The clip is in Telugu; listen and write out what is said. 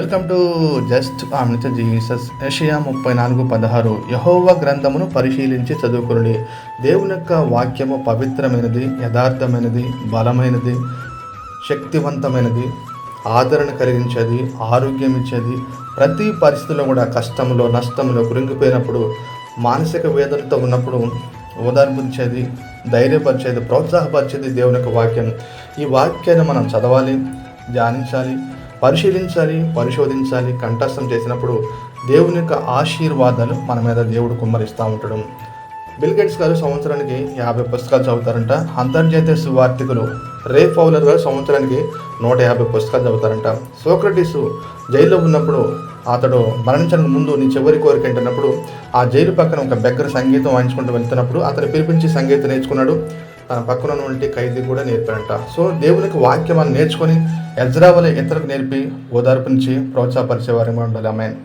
వెల్కమ్ టు జస్ట్ ఆమె జీసస్. ఏషియా ముప్పై నాలుగు పదహారు. యహోవ గ్రంథమును పరిశీలించి చదువుకునుడి. దేవుని యొక్క వాక్యము పవిత్రమైనది యథార్థమైనది బలమైనది శక్తివంతమైనది ఆదరణ కలిగించేది ఆరోగ్యం ఇచ్చేది ప్రతి పరిస్థితిలో కూడా కష్టంలో నష్టంలో కృంగిపోయినప్పుడు మానసిక వేదనతో ఉన్నప్పుడు ఓదార్పించేది ధైర్యపరిచేది ప్రోత్సాహపరిచేది దేవుని యొక్క వాక్యం. ఈ వాక్యాన్ని మనం చదవాలి ధ్యానించాలి. పరిశీలించాలి పరిశోధించాలి కంఠస్థం చేసినప్పుడు దేవుని యొక్క ఆశీర్వాదాలు మన మీద దేవుడు కుమ్మరిస్తూ ఉంటాడు. బిల్గేట్స్ గారు సంవత్సరానికి యాభై పుస్తకాలు చదువుతారంట. అంతర్జాతీయ సువార్థికులు రే ఫౌలర్ గారు సంవత్సరానికి నూట యాభై పుస్తకాలు చదువుతారంట. సోక్రటీసు జైల్లో ఉన్నప్పుడు అతడు మరణించడానికి ముందు నీ చివరి కోరిక ఏంటన్నప్పుడు ఆ జైలు పక్కన ఒక బెగ్గర సంగీతం వాయించుకుంటూ వెళ్తున్నప్పుడు అతను పిలిపించి సంగీతం నేర్చుకున్నాడు. తన పక్కన ఉన్నటువంటి ఖైదీ కూడా నేర్పాడంట సో దేవునికి వాక్యం మనం నేర్చుకొని ఎజ్రా వల్ల ఇతరులకు నేర్పి ఓదార్పునిచ్చి నుంచి వారిగా ఉండాలి అమ్మాయిని